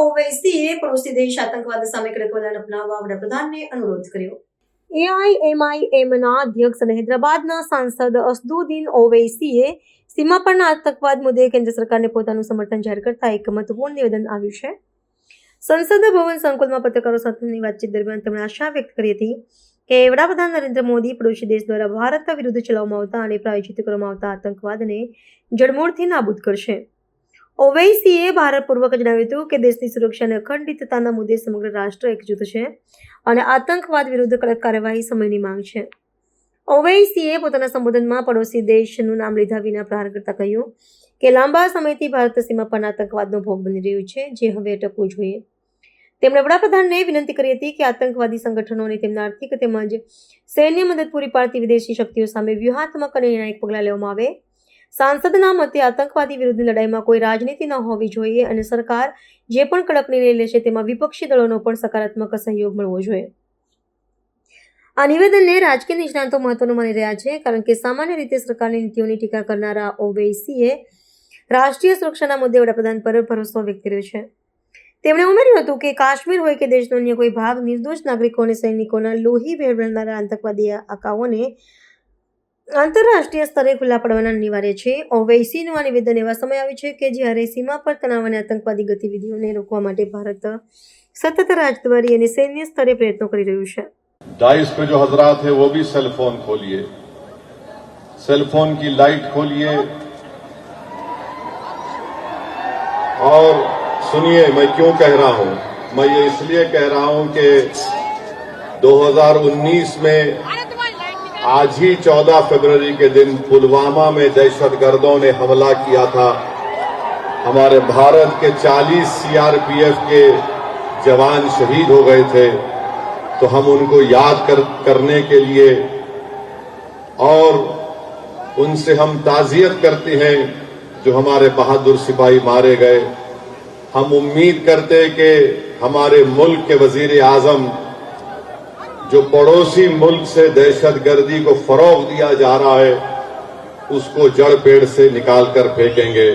ઓવૈસીએ પડોશી દેશ આતંકવાદ સામે કડક વલણ અપનાવવા વડાપ્રધાનને અનુરોધ કર્યો એઆઈએમઆઈએમના અધ્યક્ષ અને હૈદરાબાદના સાંસદ અસદુદ્દીન ઓવૈસીએ સીમા પરના આતંકવાદ મુદ્દે કેન્દ્ર સરકારને પોતાનું સમર્થન જાહેર કરતા એક મહત્વપૂર્ણ નિવેદન આવ્યું છે સંસદ ભવન સંકુલમાં પત્રકારો સાથેની વાતચીત દરમિયાન તેમણે આશા વ્યક્ત કરી હતી કે વડાપ્રધાન નરેન્દ્ર મોદી પડોશી દેશ દ્વારા ભારત વિરુદ્ધ ચલાવવામાં આવતા અને પ્રાયોજિત કરવામાં આવતા આતંકવાદને જડમૂળથી નાબૂદ કરશે। ઓવૈસીએ ભારપૂર્વક જણાવ્યું હતું કે દેશની સુરક્ષા અને અખંડિતતાના મુદ્દે સમગ્ર રાષ્ટ્ર એકજૂથ છે અને આતંકવાદ વિરુદ્ધ કડક કાર્યવાહી સમયની માંગ છે. ઓવૈસીએ પોતાના સંબોધનમાં પડોશી દેશનું નામ લીધા વિના પ્રહાર કરતા કહ્યું કે લાંબા સમયથી ભારત સીમા પર આતંકવાદનો ભોગ બની રહ્યું છે, જે હવે અટકવું જોઈએ. તેમણે વડાપ્રધાનને વિનંતી કરી હતી કે આતંકવાદી સંગઠનો અને તેમના આર્થિક તેમજ સૈન્ય મદદ પૂરી પાડતી વિદેશી શક્તિઓ સામે વ્યૂહાત્મક અને નિર્ણાયક પગલાં લેવામાં આવે. સાંસદના મતે આતંકવાદી વિરુદ્ધની લડાઈમાં કોઈ રાજનીતિ ન હોવી જોઈએ અને સરકાર જે પણ કડક નિર્ણય લેશે તેમાં વિપક્ષી દળોનો પણ સકારાત્મક સહયોગ મળવો જોઈએ. આ નિવેદનને રાજકીય નિષ્ણાંતો મહત્વનું માની રહ્યા છે કારણ કે સામાન્ય રીતે સરકારની નીતિઓની ટીકા કરનારા ઓવેસીએ રાષ્ટ્રીય સુરક્ષાના મુદ્દે વડાપ્રધાન પર ભરોસો વ્યક્ત કર્યો છે. તેમણે ઉમેર્યું હતું કે કાશ્મીર હોય કે દેશનો અન્ય કોઈ ભાગ નિર્દોષ નાગરિકો અને સૈનિકોના લોહી વેરવનારા આતંકવાદી આકાઓને આંતરરાષ્ટ્રીય સ્તરે ખુલ્લા પડવાના અનિવાર્ય છે ઓવૈસીનું આ નિવેદન એવા સમય આવ્યું છે કે જ્યારે સીમા પર તણાવ અને આતંકવાદી ગતિવિધિઓને રોકવા માટે ભારત સતત રાજદ્વારી અને સૈન્ય સ્તરે પ્રયત્નો કરી રહ્યું છે डाइस पे जो हजरात है वो भी सेल फोन खोलिए सेल फोन की लाइट खोलिए और सुनिए मैं क्यों कह रहा हूं मैं ये इसलिए कह रहा हूं कि 2019 में آج ہی چودہ فبروری کے دن پلوامہ میں دہشت گردوں نے حملہ کیا تھا۔ ہمارے بھارت کے چالیس سی آر پی ایف کے جوان شہید ہو گئے تھے۔ تو ہم ان کو یاد کرنے کے لیے اور ان سے ہم تعزیت کرتے ہیں جو ہمارے بہادر سپاہی مارے گئے۔ ہم امید کرتے کہ ہمارے ملک کے وزیر اعظم जो पड़ोसी मुल्क से दहशतगर्दी को फरोग दिया जा रहा है उसको जड़ पेड़ से निकाल कर फेंकेंगे